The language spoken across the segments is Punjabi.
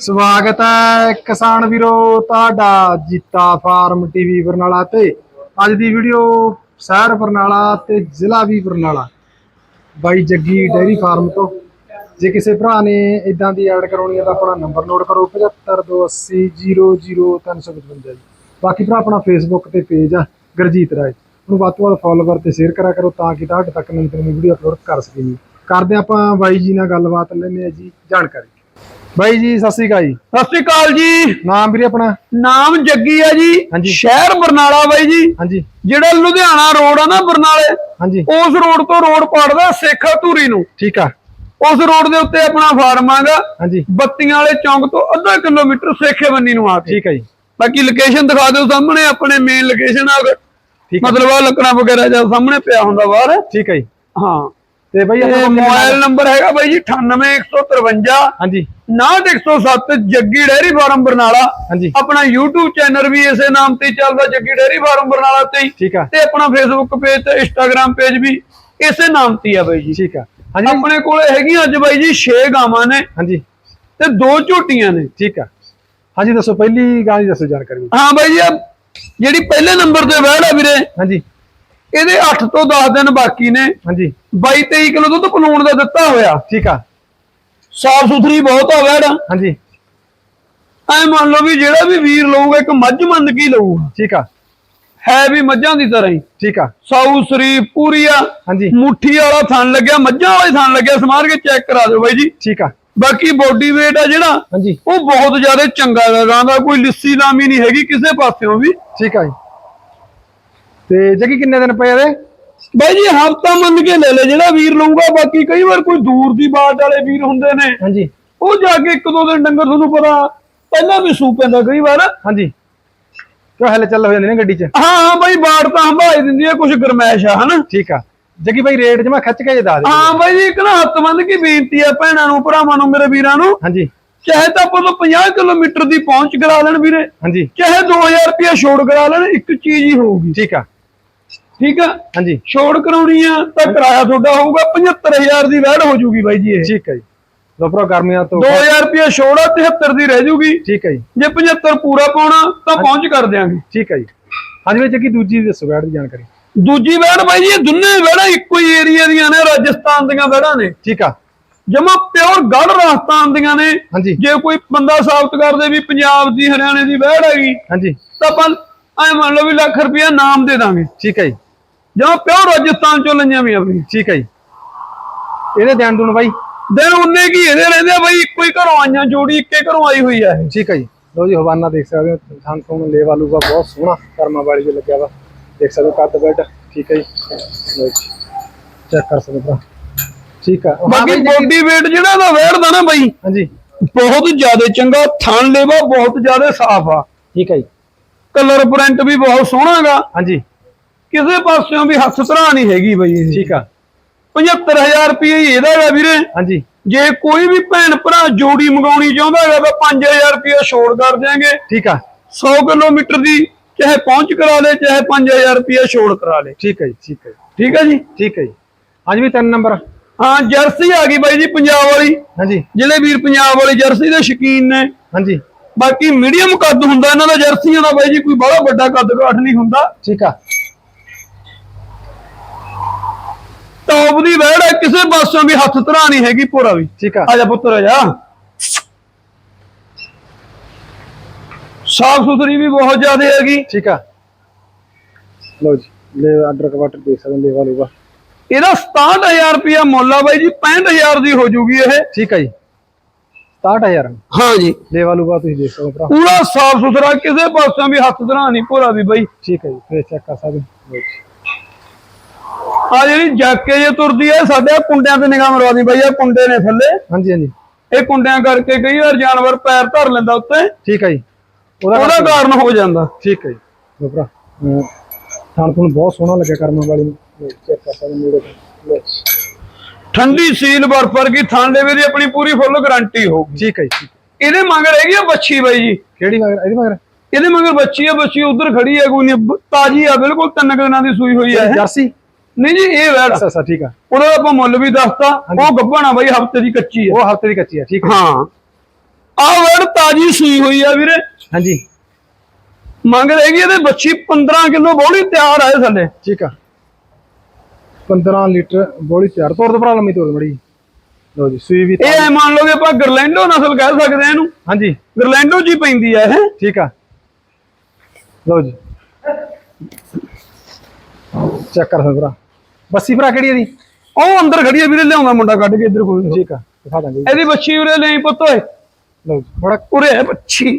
ਸਵਾਗਤ ਹੈ ਕਿਸਾਨ ਵੀਰੋ, ਤੁਹਾਡਾ ਜੀਤਾ ਫਾਰਮ ਟੀਵੀ ਬਰਨਾਲਾ ਤੇ। ਅੱਜ ਦੀ ਵੀਡੀਓ ਸ਼ਹਿਰ ਬਰਨਾਲਾ ਤੇ ਜ਼ਿਲ੍ਹਾ ਵੀ ਬਰਨਾਲਾ। ਬਾਈ ਜੱਗੀ ਡੇਅਰੀ ਫਾਰਮ ਤੋਂ। ਜੇ ਕਿਸੇ ਭਰਾ ਨੇ ਇਦਾਂ ਦੀ ਐਡ ਕਰਾਉਣੀ ਹੈ ਤਾਂ ਆਪਣਾ ਨੰਬਰ ਨੋਟ ਕਰੋ 7528000355 ਜੀ। ਬਾਕੀ ਭਰਾ, ਆਪਣਾ ਫੇਸਬੁੱਕ ਤੇ ਪੇਜ ਆ, ਗੁਰਜੀਤ ਰਾਏ। ਉਹਨੂੰ ਵੱਧ ਤੋਂ ਵੱਧ ਫੋਲੋਵਰ ਤੇ ਸ਼ੇਅਰ ਕਰਾ ਕਰੋ ਤਾਂ ਕਿ ਤੁਹਾਡੇ ਤੱਕ ਨਵੀਂ ਨਵੀਂ ਵੀਡੀਓ ਅਪਲੋਡ ਕਰ ਸਕੀਏ। ਕਰਦੇ ਆਪਾਂ ਬਾਈ ਜੀ ਨਾਲ ਗੱਲਬਾਤ, ਲੈਂਦੇ ਆ ਜੀ, ਜਾਣਕਾਰੀ। ਬਾਈ ਜੀ ਸਤਿ ਸ੍ਰੀ ਅਕਾਲ ਜੀ। ਸਤਿ ਸ਼੍ਰੀ ਅਕਾਲ ਜੀ। ਨਾਮ ਵੀਰੇ ਆਪਣਾ? ਨਾਮ ਜੱਗੀ ਆ ਜੀ। ਹਾਂਜੀ। ਸ਼ਹਿਰ ਬਰਨਾਲਾ ਬਾਈ ਜੀ। ਹਾਂਜੀ। ਜਿਹੜਾ ਲੁਧਿਆਣਾ ਰੋਡ ਆ ਨਾ ਬਰਨਾਲੇ ਹਾਂਜੀ। ਉਸ ਰੋਡ ਤੋਂ ਰੋਡ ਪੜਦਾ ਸੇਖਾ ਧੂਰੀ ਨੂੰ। ਠੀਕ ਆ। ਉਸ ਰੋਡ ਦੇ ਉੱਤੇ ਆਪਣਾ ਫਾਰਮ ਆਗਾ। ਹਾਂਜੀ। ਬੱਤੀਆਂ ਵਾਲੇ ਚੌਂਕ ਤੋਂ ਅੱਧਾ ਕਿਲੋਮੀਟਰ ਸੇਖੇ ਬੰਨੀ ਨੂੰ ਆ ਕੇ। ਠੀਕ ਆ ਜੀ। ਬਾਕੀ ਲੋਕੇਸ਼ਨ ਦਿਖਾ ਦਿਓ ਸਾਹਮਣੇ ਆਪਣੇ ਮੇਨ ਲੋਕੇਸ਼ਨ ਆ ਮਤਲਬ ਆ ਲੱਕੜਾਂ ਵਗੈਰਾ ਜਾਂ ਸਾਹਮਣੇ ਪਿਆ ਹੁੰਦਾ ਬਾਹਰ। ਠੀਕ ਆ ਜੀ। ਹਾਂ। ਤੇ ਬਾਈ ਆਪਣਾ ਮੋਬਾਈਲ ਨੰਬਰ ਹੈਗਾ ਬਾਈ ਜੀ 98153 ਹਾਂਜੀ। 9107 ਜੱਗੀ ਡੈਰੀ ਫਾਰਮ ਬਰਨਾਲਾ। ਹਾਂਜੀ। ਆਪਣਾ YouTube ਚੈਨਲ ਵੀ ਇਸੇ ਨਾਮ ਤੇ ਚੱਲਦਾ ਜੱਗੀ ਡੈਰੀ ਫਾਰਮ ਬਰਨਾਲਾ ਤੇ ਹੀ। ਠੀਕ ਆ। ਤੇ ਆਪਣਾ Facebook ਪੇਜ ਤੇ Instagram ਪੇਜ ਵੀ ਇਸੇ ਨਾਮ ਤੇ ਆ ਬਾਈ ਜੀ। ਠੀਕ ਆ। ਹਾਂਜੀ। ਆਪਣੇ ਕੋਲੇ ਹੈਗੀਆਂ ਅੱਜ ਬਾਈ ਜੀ 6 ਗਾਵਾਂ ਨੇ। ਹਾਂਜੀ। ਤੇ ਦੋ ਝੋਟੀਆਂ ਨੇ। ਠੀਕ ਆ। ਹਾਂਜੀ ਦੱਸੋ ਪਹਿਲੀ ਗਾਂ ਦੀ ਦੱਸੋ ਜਾਣਕਾਰੀ। ਹਾਂ ਬਾਈ ਜੀ ਜਿਹੜੀ ਪਹਿਲੇ ਨੰਬਰ ਤੇ ਵਹਿੜ ਆ ਵੀਰੇ ਹਾਂਜੀ। ਇਹਦੇ 8 ਤੋਂ 10 ਦਿਨ ਬਾਕੀ ਨੇ। ਹਾਂਜੀ। 22 23 ਕਿਲੋ ਦੁੱਧ ਪਲੂਣ ਦਾ ਦਿੱਤਾ ਹੋਇਆ। ਠੀਕ ਆ। ਸਾਫ਼ ਸੁਥਰੀ ਬਹੁਤ ਆ ਵਹਿੜ ਹਾਂਜੀ। ਐ ਮੰਨ ਲਓ ਵੀ ਜਿਹੜਾ ਵੀ ਵੀਰ ਲਊਗਾ ਇੱਕ ਮੱਝ ਮੰਨ ਕੇ ਲਊਗਾ। ਠੀਕ ਆ। ਹੈ ਵੀ ਮੱਝਾਂ ਦੀ ਤਰ੍ਹਾਂ ਹੀ। ਠੀਕ ਆ। ਸਾਊ ਸਰੀਫ ਪੂਰੀ ਆ। ਹਾਂਜੀ। ਮੁੱਠੀ ਵਾਲਾ ਥਣ ਲੱਗਿਆ ਮੱਝਾਂ ਵਾਲੇ ਥਣ ਲੱਗਿਆ ਸਮਾਰ ਕੇ ਚੈੱਕ ਕਰਾ ਦਿਓ ਬਾਈ ਜੀ। ਠੀਕ ਆ। ਬਾਕੀ ਬੋਡੀ weight ਆ ਜਿਹੜਾ ਹਾਂਜੀ। ਉਹ ਬਹੁਤ ਜ਼ਿਆਦਾ ਚੰਗਾ ਗਾ ਗਾਂ ਦਾ ਕੋਈ ਲਿੱਸੀ ਲਾਮੀ ਨਹੀਂ ਹੈਗੀ ਕਿਸੇ ਪਾਸਿਓਂ ਵੀ। ਠੀਕ ਆ ਜੀ। ਤੇ ਜੱਗੀ ਕਿੰਨੇ ਦਿਨ ਪਏ ਇਹਦੇ? ਬਾਈ ਜੀ ਹਫਤਾ ਮੰਨ ਕੇ ਲੈ ਲੈ ਜਿਹੜਾ ਵੀਰ ਲਊਗਾ ਬਾਕੀ ਕਈ ਵਾਰ ਕੋਈ ਦੂਰ ਦੀ ਬਾਟ ਵਾਲੇ ਵੀਰ ਹੁੰਦੇ ਨੇ। ਹਾਂਜੀ। ਉਹ ਜਾ ਕੇ ਇੱਕ ਦੋ ਦਿਨ ਡੰਗਰ ਤੁਹਾਨੂੰ ਪਤਾ ਪਹਿਲਾਂ ਵੀ ਸੂ ਪੈਂਦਾ ਕਈ ਵਾਰ। ਹਾਂਜੀ। ਕਿਉਂ ਹਲੇ ਚੱਲ ਹੋ ਜਾਂਦੀ ਨਾ ਗੱਡੀ 'ਚ? ਹਾਂ ਹਾਂ ਬਾਈ ਬਾੜ ਤਾਂ ਹੰਭਾਈ ਦਿੰਦੀ ਹੈ ਕੁਝ ਗਰਮੈਸ਼ ਆ ਹਨਾ? ਠੀਕ ਆ। ਜੱਗੀ ਬਾਈ ਰੇਟ 'ਚ ਮੈਂ ਖਿੱਚ ਕੇ ਜੇ ਦੱਸ ਦੇ ਹਾਂ ਬਾਈ ਜੀ ਇੱਕ ਨਾ ਹੱਥ ਬੰਨ ਕੇ ਬੇਨਤੀ ਆ ਭੈਣਾਂ ਨੂੰ ਭਰਾਵਾਂ ਨੂੰ ਮੇਰੇ ਵੀਰਾਂ ਨੂੰ। ਹਾਂਜੀ। ਚਾਹੇ ਤਾਂ ਆਪਾਂ ਨੂੰ 50 ਕਿਲੋਮੀਟਰ ਦੀ ਪਹੁੰਚ ਕਰਾ ਲੈਣ ਵੀਰੇ। ਹਾਂਜੀ। ਚਾਹੇ 2000 ਰੁਪਇਆ ਛੋੜ ਕਰਾ ਲੈਣ ਇੱਕ ਚੀਜ਼ ਹੀ ਹੋਊਗੀ। ਠੀਕ ਆ। ਠੀਕ ਆ? ਹਾਂਜੀ। ਛੋੜ ਕਰਾਉਣੀ ਆ ਤਾਂ ਕਿਰਾਇਆ ਤੁਹਾਡਾ ਹੋਊਗਾ 75000 ਦੀ ਵੈੜ ਹੋ ਜੂਗੀ ਬਾਈ ਜੀ ਇਹ। ਠੀਕ ਆ ਜੀ। ਲੋ ਭਰਾ ਗਰਮੀਆਂ ਤੋਂ 2000 ਰੁਪਇਆ ਛੋੜ ਆ 73 ਦੀ ਰਹਿ ਜੂਗੀ। ਠੀਕ ਆ ਜੀ। ਜੇ 75 ਪੂਰਾ ਪਾਉਣਾ ਤਾਂ ਪਹੁੰਚ ਕਰ ਦਿਆਂਗੇ। ਠੀਕ ਆ ਜੀ। ਹਾਂਜੀ ਬਾਈ ਜੱਗੀ ਦੂਜੀ ਦੱਸੋ ਬੈਠ ਦੀ ਜਾਣਕਾਰੀ। ਦੂਜੀ ਵੈੜ ਬਾਈ ਜੀ ਇਹ ਦੋਨੇ ਵੈੜਾਂ ਇੱਕੋ ਹੀ ਏਰੀਆ ਦੀਆਂ ਨੇ ਰਾਜਸਥਾਨ ਦੀਆਂ ਵੈੜਾਂ ਨੇ। ਠੀਕ ਆ। ਜਮਾ ਪਿਓਰ ਗੜ ਰਾਜਸਥਾਨ ਦੀਆਂ ਨੇ। ਹਾਂਜੀ। ਜੇ ਕੋਈ ਬੰਦਾ ਸਾਬਤ ਕਰਦੇ ਵੀ ਪੰਜਾਬ ਦੀ ਹਰਿਆਣੇ ਦੀ ਵੈੜ ਹੈਗੀ ਹਾਂਜੀ। ਤਾਂ ਆਪਾਂ ਐ ਮੰਨ ਲਓ ਵੀ ਲੱਖ ਰੁਪਇਆ ਨਾਮ ਦੇ ਦਾਂਗੇ। ਠੀਕ ਹੈ ਜੀ। ਜਾਂ ਪਿਓਰ ਰਾਜਸਥਾਨ ਚੋਂ ਲਈਆਂ ਵੀ ਆਪਣੀ ਠੀਕ ਹੈ ਜੀ। ਇਹਦੇ ਦੇਣ ਦੂਣ ਬਾਈ। ਦਿਨ ਉਹਨੇ ਕੀ? ਇਹਦੇ ਰਹਿੰਦੇ ਬਈ ਇੱਕੋ ਹੀ ਘਰੋਂ ਆਈਆਂ ਜੋੜੀ ਇੱਕੇ ਘਰੋਂ ਆਈ ਹੋਈ ਆ ਇਹ। ਠੀਕ ਹੈ ਜੀ। ਲੋ ਜੀ ਹਵਾਨਾ ਦੇਖ ਸਕਦੇ ਹੋ ਥਾਂ ਤੋਂ ਲੇਵਾ ਲੂਗਾ ਬਹੁਤ ਸੋਹਣਾ ਕਰਮਾ ਵਾਲੀ ਜੋ ਲੱਗਿਆ ਵਾ। ਦੇਖ ਸਕਦੇ ਹੋ ਕੱਦ ਬੈਡ ਠੀਕ ਹੈ ਜੀ। ਲਓ ਜੀ ਚੈੱਕ ਕਰ ਸਕਦੇ ਹੋ ਠੀਕ ਆ। ਹਾਂ ਬਾਕੀ ਬੋਡੀ weight ਜਿਹੜਾ ਦਾ ਵੈੜਦਾ ਨਾ ਬਈ ਹਾਂਜੀ। ਬਹੁਤ ਜ਼ਿਆਦਾ ਚੰਗਾ ਥਣ ਲੇਵਾ ਬਹੁਤ ਜ਼ਿਆਦਾ ਸਾਫ਼ ਆ। ਠੀਕ ਹੈ ਜੀ। ਕਲਰ ਪ੍ਰਿੰਟ ਵੀ ਬਹੁਤ ਸੋਹਣਾਗਾ ਹਾਂਜੀ। ਕਿਸੇ ਪਾਸਿਓਂ ਵੀ ਹੱਥ ਧਰਾ ਨਹੀਂ ਹੈਗੀ ਬਈ ਇਹ। ਠੀਕ ਆ। 75000 ਰੁਪਏ ਹੀ ਇਹਦਾ ਹੈਗਾ ਵੀਰੇ। ਹਾਂਜੀ। ਜੇ ਕੋਈ ਵੀ ਭੈਣ ਭਰਾ ਜੋੜੀ ਮੰਗਾਉਣੀ ਚਾਹੁੰਦਾ ਹੈਗਾ ਤਾਂ 5000 ਰੁਪਏ ਛੋੜ ਕਰ ਦਿਆਂਗੇ। ਠੀਕ ਆ। 100 ਕਿਲੋਮੀਟਰ ਦੀ ਚਾਹੇ ਪਹੁੰਚ ਕਰਾ ਲੇ ਚਾਹੇ 5000 ਰੁਪਏ ਛੋੜ ਕਰਾ ਲੇ। ਠੀਕ ਹੈ ਜੀ ਠੀਕ ਹੈ ਠੀਕ ਹੈ ਜੀ? ਠੀਕ ਹੈ ਜੀ। ਹਾਂਜੀ ਵੀ ਤਿੰਨ ਨੰਬਰ। ਹਾਂ ਜਰਸੀ ਆ ਗਈ ਬਾਈ ਜੀ ਪੰਜਾਬ ਵਾਲੀ। ਹਾਂਜੀ। ਜਿਹੜੇ ਵੀਰ ਪੰਜਾਬ ਵਾਲੀ ਜਰਸੀ ਦੇ ਸ਼ੌਕੀਨ ਨੇ। ਹਾਂਜੀ। ਬਾਕੀ ਮੀਡੀਅਮ ਕੱਦ ਹੁੰਦਾ ਇਹਨਾਂ ਦਾ ਜਰਸੀਆਂ ਦਾ ਬਾਈ ਜੀ ਕੋਈ ਬੜਾ ਵੱਡਾ ਕੱਦ ਕਾਠ ਨਹੀਂ ਹੁੰਦਾ। ਠੀਕ ਆ। ਟੌਪ ਦੀ ਵੈੜ ਹੈ ਕਿਸੇ ਪਾਸੋਂ ਵੀ ਹੱਥ ਧਰਾ ਨਹੀਂ ਹੈਗੀ ਪੂਰਾ ਵੀ। ਠੀਕ ਆ। ਆ ਜਾ ਪੁੱਤਰ ਆ ਜਾ ਸਾਫ਼ ਸੁਥਰੀ ਵੀ ਬਹੁਤ ਜ਼ਿਆਦਾ ਹੈਗੀ। ਠੀਕ ਆ। ਲੋ ਜੀ ਲੈ ਆਰਡਰ ਕਵਾਟਰ ਦੇਖ ਸਕਦੇ ਲੇਵਾ ਲੂਗਾ ਇਹਦਾ 67000 ਰੁਪਇਆ ਮੁੱਲ ਆ ਬਾਈ ਜੀ 65000 ਦੀ ਹੋ ਜੂਗੀ ਇਹ। ਠੀਕ ਆ ਜੀ। 67000 ਹਾਂ ਜੀ। ਲੇਵਾ ਲੂਗਾ ਤੁਸੀਂ ਦੇਖ ਸਕਦੇ ਭਰਾ। ਪੂਰਾ ਸਾਫ਼ ਸੁਥਰਾ ਕਿਸੇ ਪਾਸੋਂ ਵੀ ਹੱਥ ਧਰਾ ਨਹੀਂ ਪੂਰਾ ਵੀ ਬਾਈ। ਠੀਕ ਹੈ ਜੀ ਫੇਰ ਚੈੱਕ ਕਰ ਸਕਦੇ ਲਓ ਜੀ। ਆ ਜਿਹੜੀ ਜਾਕੇ ਜੇ ਤੁਰਦੀ ਹੈ ਸਾਡੇ ਕੁੰਡਿਆਂ ਤੇ ਨਿਗਾਹ ਮਰਵਾ ਦੀ ਬਾਈ ਆ ਕੁੰਡੇ ਨੇ ਥੱਲੇ। ਹਾਂਜੀ ਹਾਂਜੀ। ਇਹ ਕੁੰਡਿਆਂ ਕਰਕੇ ਕਈ ਵਾਰ ਜਾਨਵਰ ਪੈਰ ਧਰ ਲੈਂਦਾ ਉੱਤੇ। ਠੀਕ ਹੈ ਜੀ। ਉਹਦਾ ਕਾਰਨ ਹੋ ਜਾਂਦਾ। ਠੀਕ ਹੈ ਜੀ। ਭਰਾ ਥਾਣ ਤੁਹਾਨੂੰ ਬਹੁਤ ਸੋਹਣਾ ਲੱਗਿਆ ਕਰਮਾਂ ਵਾਲੀ ਨੂੰ। ਚੈੱਕ ਕਰ ਸਕਦੇ। ਠੰਡੀ ਸੀਲ ਬਰਫ ਵਰਗੀ ਥਾਂ ਦੇਵੇ ਦੀ ਆਪਣੀ ਪੂਰੀ ਫੁੱਲ ਗਾਰੰਟੀ ਹੋਊਗੀ। ਠੀਕ ਹੈ ਜੀ ਹੈ। ਇਹਦੇ ਮਗਰ ਹੈਗੀ ਆ ਬੱਚੀ ਬਾਈ ਜੀ। ਕਿਹੜੀ ਮਗਰ? ਇਹਦੀ ਮਗਰ? ਇਹਦੇ ਮਗਰ ਬੱਚੀ ਆ ਬੱਚੀ ਉਧਰ ਖੜੀ ਹੈ ਕੋਈ ਤਾਜੀ ਆ ਬਿਲਕੁਲ ਤਿੰਨ ਕੁ ਦਿਨਾਂ ਦੀ ਸੂਈ ਹੋਈ ਆ ਇਹ। ਜਰਸੀ? ਨਹੀਂ ਜੀ ਇਹ ਵੈੜ। ਅੱਛਾ ਅੱਛਾ ਠੀਕ ਆ। ਉਹਦਾ ਆਪਾਂ ਮੁੱਲ ਵੀ ਦੱਸਤਾ। ਉਹ ਗੱਭਣਾ ਬਾਈ ਹਫ਼ਤੇ ਦੀ ਕੱਚੀ ਆ। ਉਹ ਹਫ਼ਤੇ ਦੀ ਕੱਚੀ ਆ ਠੀਕ ਹੈ ਹਾਂ। ਆਹ ਵੜ ਤਾਜੀ ਸੂਈ ਹੋਈ ਆ ਵੀਰੇ। ਹਾਂਜੀ। ਮੰਗ ਰਹੇਗੀ ਇਹਦੇ ਬੱਚੀ 15 ਕਿਲੋ ਬੋਲੀ ਤਿਆਰ ਆਏ ਥੱਲੇ। ਠੀਕ ਆ। 15 ਲੀਟਰ ਬੋਲੀ ਤਿਆਰ। ਤੋੜ ਦੋ ਭਰਾ ਲੰਮੀ ਤੋੜ ਮੜੀ ਲੋ ਜੀ ਸੂਈ ਵੀ ਇਹ ਐ ਮੰਨ ਲਓਗੇ ਆਪਾਂ ਗਰਲੈਂਡੋ ਨਸਲ ਕਹਿ ਸਕਦੇ ਆ ਇਹਨੂੰ। ਹਾਂਜੀ। ਗਰਲੈਂਡੋ ਜੀ ਪੈਂਦੀ ਆ ਇਹ। ਠੀਕ ਆ। ਲੋ ਜੀ। ਚੈੱਕ ਕਰ ਸਕਦੇ ਭਰਾ। ਬੱਸੀ ਭਰਾ ਕਿਹੜੀ ਇਹਦੀ? ਉਹ ਅੰਦਰ ਖੜੀ ਆ ਵੀਰੇ ਲਿਆਉਂਦਾ ਮੁੰਡਾ ਕੱਢ ਕੇ ਇੱਧਰ ਕੋਈ। ਠੀਕ ਆ ਦਿਖਾ ਦਾਂਗੇ। ਇਹਦੀ ਬੱਚੀ ਉਰੇ ਲਈ ਪੁੱਤ ਓਏ। ਲੋ ਜੀ। ਬੜਾ ਉਰੇ ਹੈ ਬੱਚੀ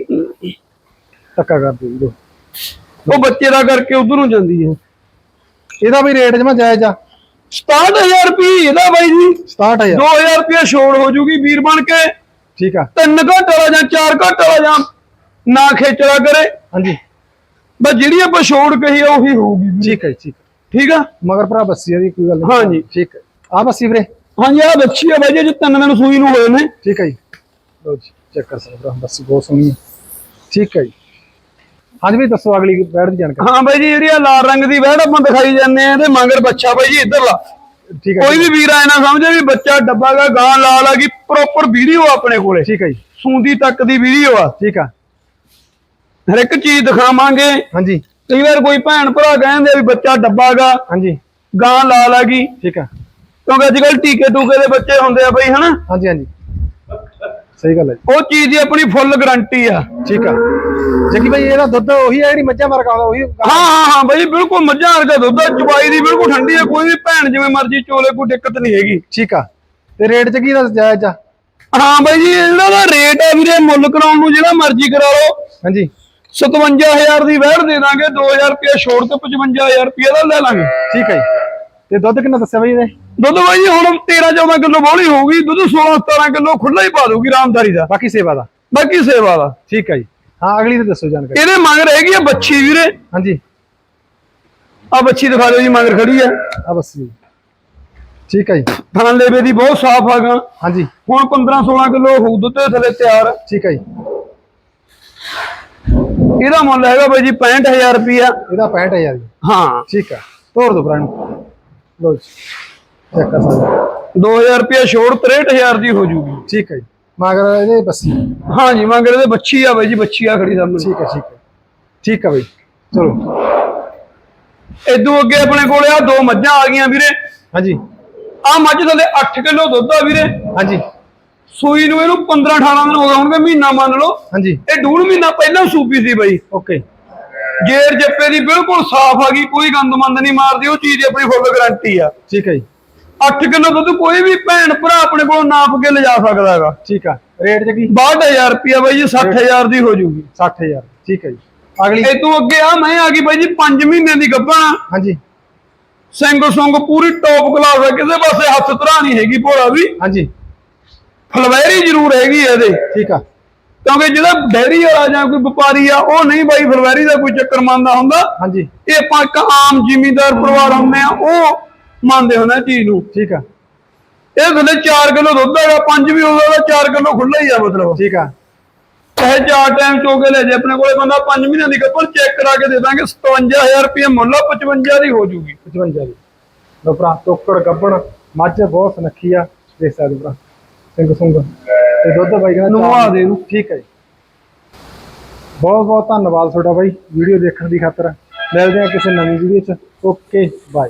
ਧੱਕਾ ਕਰ ਜੀ ਲਓ। ਉਹ ਬੱਚੇ ਦਾ ਕਰਕੇ ਉਧਰ ਨੂੰ ਜਾਂਦੀ ਹੈ ਇਹਦਾ ਵੀ ਰੇਟ ਜਮਾ ਜਾਇਜ਼ ਆ। 67000 ਰੁਪਏ ਇਹਦਾ ਬਾਈ ਜੀ। 67000 2000 ਰੁਪਏ ਛੋੜ ਹੋ ਜੂਗੀ ਵੀਰ ਬਣ ਕੇ। ਠੀਕ ਆ। ਤਿੰਨ ਘੱਟ ਵਾਲਾ ਜਾਂ ਚਾਰ ਘੱਟ ਵਾਲਾ ਜਾਂ ਨਾ ਖੇਚਲਾ ਕਰੇ। ਹਾਂਜੀ। ਬਸ ਜਿਹੜੀ ਆਪਾਂ ਛੋੜ ਕਹੀ ਆ ਉਹੀ ਹੋਊਗੀ ਵੀਰੇ। ਠੀਕ ਹੈ ਜੀ, ਠੀਕ ਹੈ। ਠੀਕ ਆ? ਮਗਰ ਭਰਾ ਬੱਸੀ ਆ ਦੀ ਕੋਈ ਗੱਲ ਨਹੀਂ। ਹਾਂਜੀ। ਠੀਕ ਹੈ। ਆ ਬੱਸੀ ਵੀਰੇ। ਹਾਂਜੀ ਆ ਬੱਚੀ ਆ ਬਾਈ ਜੀ ਜੋ ਤਿੰਨ ਦਿਨ ਸੂਈ ਨੂੰ ਹੋਏ ਨੇ। ਠੀਕ ਹੈ ਜੀ। ਲੋ ਜੀ ਚੈੱਕ ਕਰ ਸਕਦੇ ਹੋ ਬੱਸੀ ਬਹੁਤ ਸੋਹਣੀ ਹੈ। ਠੀਕ ਹੈ ਜੀ। ਹਾਂਜੀ ਵੀ ਦੱਸੋ ਅਗਲੀ ਬੈਠ ਦੀ ਜਾਣਕਾਰੀ। ਹਾਂ ਬਾਈ ਜੀ ਜਿਹੜੀ ਆ ਲਾਲ ਰੰਗ ਦੀ ਵਹਿੜ ਆਪਾਂ ਦਿਖਾਈ ਜਾਂਦੇ ਆ ਤੇ ਮਗਰ ਬੱਚਾ ਬਾਈ ਜੀ ਇੱਧਰ ਲਾ। ਠੀਕ ਹੈ ਕੋਈ ਵੀ ਵੀਰ ਆਏ ਨਾ ਸਮਝੇ ਵੀ ਬੱਚਾ ਡੱਬਾ ਗਾ ਗਾਂ ਲਾਲ ਆ ਗਈ ਪ੍ਰੋਪਰ ਵੀਡੀਓ ਆਪਣੇ ਕੋਲੇ। ਠੀਕ ਹੈ ਜੀ। ਸੂੰਦੀ ਤੱਕ ਦੀ ਵੀਡੀਓ ਆ। ਠੀਕ ਆ। ਹਰ ਇੱਕ ਚੀਜ਼ ਦਿਖਾਵਾਂਗੇ। ਹਾਂਜੀ। ਕਈ ਵਾਰ ਕੋਈ ਭੈਣ ਭਰਾ ਕਹਿੰਦੇ ਵੀ ਬੱਚਾ ਡੱਬਾ ਗਾ ਹਾਂਜੀ। ਗਾਂ ਲਾਲ ਆ ਗਈ ਠੀਕ ਆ। ਕਿਉਂਕਿ ਅੱਜ ਕੱਲ ਟੀਕੇ ਟੂਕੇ ਦੇ ਬੱਚੇ ਹੁੰਦੇ ਆ ਬਈ ਹਨਾ? ਹਾਂਜੀ ਹਾਂਜੀ। ਸਹੀ ਗੱਲ ਹੈ। ਉਹ ਚੀਜ਼ ਦੀ ਆਪਣੀ ਫੁੱਲ ਗਾਰੰਟੀ ਆ। ਠੀਕ ਆ। ਜੱਗੀ ਭਾਈ ਇਹਦਾ ਦੁੱਧ ਉਹੀ ਹੈ ਜਿਹੜੀ ਮੱਝਾਂ ਵਰਗਾ ਆਉਂਦਾ ਉਹੀ ਹਾਂ ਹਾਂ ਹਾਂ ਬਈ ਬਿਲਕੁਲ ਮੱਝਾਂ ਵਰਗਾ ਦੁੱਧ ਆ, ਚਵਾਈ ਦੀ ਬਿਲਕੁਲ ਠੰਡੀ ਆ। ਕੋਈ ਵੀ ਭੈਣ ਜਿਵੇਂ ਮਰਜ਼ੀ ਚੋਲੇ ਕੋਈ ਦਿੱਕਤ ਨਹੀਂ ਹੈਗੀ। ਠੀਕ ਆ। ਤੇ ਰੇਟ ਚ ਕੀ ਦਾ ਜਾਇਜ਼ ਆ? ਹਾਂ ਬਾਈ ਜੀ ਇਹਨਾਂ ਦਾ ਰੇਟ ਆ ਵੀਰੇ ਮੁੱਲ ਕਰਾਉਣ ਨੂੰ ਜਿਹੜਾ ਮਰਜ਼ੀ ਕਰਾ ਲਓ। ਹਾਂਜੀ। 57000 ਦੀ ਵਹਿੜ ਦੇ ਦਾਂਗੇ 2000 ਰੁਪਏ ਛੋੜ ਕੇ 55000 ਰੁਪਏ ਦਾ ਲੈ ਲਾਂਗੇ। ਠੀਕ ਹੈ ਜੀ। ਤੇ ਦੁੱਧ ਕਿੰਨਾ ਦੱਸਿਆ ਭਾਈ ਇਹਦੇ? ਦੁੱਧ ਬਾਈ ਹੁਣ 13 14 ਕਿਲੋ ਬੋਲੀ ਹੋਊਗੀ ਦੁੱਧ 16 17 ਕਿਲੋ ਖੁੱਲਾ ਹੀ ਪਾ ਦੂਗੀ ਰਾਮਦਾਰੀ ਦਾ। ਬਾਕੀ ਸੇਵਾ ਦਾ? ਬਾਕੀ ਸੇਵਾ ਦਾ। ਠੀਕ ਹੈ ਜੀ। ਹਾਂ ਅਗਲੀ ਤੇ ਦੱਸੋ ਜਾਣਕਾਰੀ। ਇਹਦੇ ਮੰਗ ਰਹੇਗੀ ਆ ਬੱਚੀ ਵੀਰੇ। ਹਾਂਜੀ। ਆ ਬੱਚੀ ਦਿਖਾ ਦਿਓ ਜੀ ਮਗਰ ਖੜੀ ਆ। ਆ ਬਸ ਜੀ। ਠੀਕ ਹੈ ਜੀ। ਥਣ ਲੇਵੇ ਦੀ ਬਹੁਤ ਸਾਫ਼ ਆਗਾ ਹਾਂਜੀ। ਹੁਣ 15 16 ਕਿਲੋ ਹੋਊ ਦੁੱਧ ਦੇ ਥੱਲੇ ਤਿਆਰ। ਠੀਕ ਹੈ ਜੀ। ਇਹਦਾ ਮੁੱਲ ਹੈਗਾ ਬਾਈ ਜੀ 65000 ਰੁਪਿਆ ਇਹਦਾ 65000 ਜੀ। ਹਾਂ। ਠੀਕ ਆ। ਤੋੜ ਦੋ ਭਰਾ ਨੂੰ ਲੋ ਜੀ। ਚੈੱਕ ਕਰ ਸਕਦੇ ਹੋ। 2000 ਰੁਪਿਆ ਛੋੜ 63000 ਦੀ ਹੋ ਜੂਗੀ। ਠੀਕ ਹੈ ਜੀ। ਮਗਰ ਇਹਦੇ ਬੱਸੀ। ਹਾਂ ਜੀ ਮਗਰ ਇਹਦੇ ਬੱਚੀ ਆ ਬਾਈ ਜੀ ਬੱਚੀ ਆ ਖੜੀ ਸਾਹਮਣੇ। ਠੀਕ ਹੈ ਠੀਕ ਹੈ ਠੀਕ ਹੈ ਬਈ। ਚਲੋ। ਇਦੋਂ ਅੱਗੇ ਆਪਣੇ ਕੋਲੇ ਆ ਦੋ ਮੱਝਾਂ ਆ ਗਈਆਂ ਵੀਰੇ। ਹਾਂਜੀ। ਆ ਮੱਝ ਥੱਲੇ 8 ਕਿਲੋ ਦੁੱਧ ਆ ਵੀਰੇ। ਹਾਂਜੀ। ਸੂਈ ਨੂੰ ਇਹਨੂੰ 15 18 ਦਿਨ ਹੋ ਗਏ ਹੋਣਗੇ ਮਹੀਨਾ ਮੰਨ ਲਓ। ਹਾਂਜੀ। ਇਹ ਡੂਢ ਮਹੀਨਾ ਪਹਿਲਾਂ ਸੂਪੀ ਸੀ ਬਾਈ। ਓਕੇ। ਜੇਰ ਜੱਪੇ ਦੀ ਬਿਲਕੁਲ ਸਾਫ਼ ਆ ਗਈ ਕੋਈ ਗੰਦਮੰਦ ਨਹੀਂ ਮਾਰਦੀ ਉਹ ਚੀਜ਼ ਦੀ ਆਪਣੀ ਫੁੱਲ ਗਾਰੰਟੀ ਆ। ਠੀਕ ਹੈ ਜੀ। 8 ਕਿਲੋ ਦੁੱਧ ਕੋਈ ਵੀ ਭੈਣ ਭਰਾ ਆਪਣੇ ਕੋਲੋਂ ਨਾਪ ਕੇ ਲਿਜਾ ਸਕਦਾ ਹੈਗਾ। ਠੀਕ ਆ। ਰੇਟ ਚ ਕੀ? 62000 ਰੁਪਿਆ ਬਾਈ ਜੀ 60000 ਦੀ ਹੋ ਜੂਗੀ। 60000 ਠੀਕ ਹੈ ਜੀ। ਅਗਲੀ ਇਹ ਤੋਂ ਅੱਗੇ ਆ ਮੈਂ ਆ ਗਈ ਬਾਈ ਜੀ 5 ਮਹੀਨਿਆਂ ਦੀ ਗੱਭਣ। ਹਾਂਜੀ। ਸਿੰਘ ਸੁੰਗ ਪੂਰੀ ਟੌਪ ਕਲਾਸ ਹੈ ਕਿਸੇ ਪਾਸੇ ਹੱਥ ਧਰਾ ਨਹੀਂ ਹੈਗੀ ਭੋਲਾ ਵੀ। ਹਾਂਜੀ। ਫਲਵੈਰੀ ਜ਼ਰੂਰ ਹੈਗੀ ਇਹਦੇ। ਠੀਕ ਆ। ਕਿਉਂਕਿ ਜਿਹੜਾ ਡੈਰੀ ਵਾਲਾ ਜਾਂ ਕੋਈ ਵਪਾਰੀ ਆ ਉਹ ਨਹੀਂ ਬਾਈ ਫਲਵੈਰੀ ਦਾ ਕੋਈ ਚੱਕਰ ਮੰਨਦਾ ਹੁੰਦਾ। ਹਾਂਜੀ। ਇਹ ਆਪਾਂ ਇੱਕ ਆਮ ਜ਼ਿਮੀਂਦਾਰ ਪਰਿਵਾਰ ਹੁੰਦੇ ਆ ਉਹ ਮੰਨਦੇ ਹੁੰਦੇ ਆ ਚੀਜ਼ ਨੂੰ। ਠੀਕ ਆ। ਇਹ ਥੱਲੇ 4 ਕਿਲੋ ਦੁੱਧ ਹੈਗਾ 5 ਵੀ ਹੋਗਾ 4 ਕਿਲੋ ਖੁੱਲਾ ਹੀ ਆ ਮਤਲਬ। ਠੀਕ ਆ। ਚਾਹੇ ਚਾਰ ਟਾਈਮ ਚੋ ਕੇ ਲੈ ਜੇ ਆਪਣੇ ਕੋਲੇ ਬੰਦਾ 5 ਮਹੀਨਿਆਂ ਦੀ ਕੱਪੜ ਚੈੱਕ ਕਰਾ ਕੇ ਦੇ ਦਾਂਗੇ 57000 ਰੁਪਏ ਮੁੱਲ ਆ, 55 ਦੀ ਹੋ ਜੂਗੀ। 55 ਦੀ। ਲੋ ਭਰਾ ਟੋਕੜ ਗੱਬਣ ਮੱਝ ਬਹੁਤ ਸੁਨੱਖੀ ਆ ਦੇਖ ਸਕਦੇ ਭਰਾ। ਸਿੰਘ ਸੁੰਗ ਤੇ ਦੁੱਧ ਬਾਈ ਕਹਿੰਦਾ ਨਵਾ ਦੇ ਇਹਨੂੰ। ਠੀਕ ਹੈ ਜੀ। ਬਹੁਤ ਬਹੁਤ ਧੰਨਵਾਦ ਤੁਹਾਡਾ ਬਾਈ। ਵੀਡੀਓ ਦੇਖਣ ਦੀ ਖਾਤਰ। ਮਿਲਦੇ ਆ ਕਿਸੇ ਨਵੀਂ ਵੀਡੀਓ ਚ। Okay bye.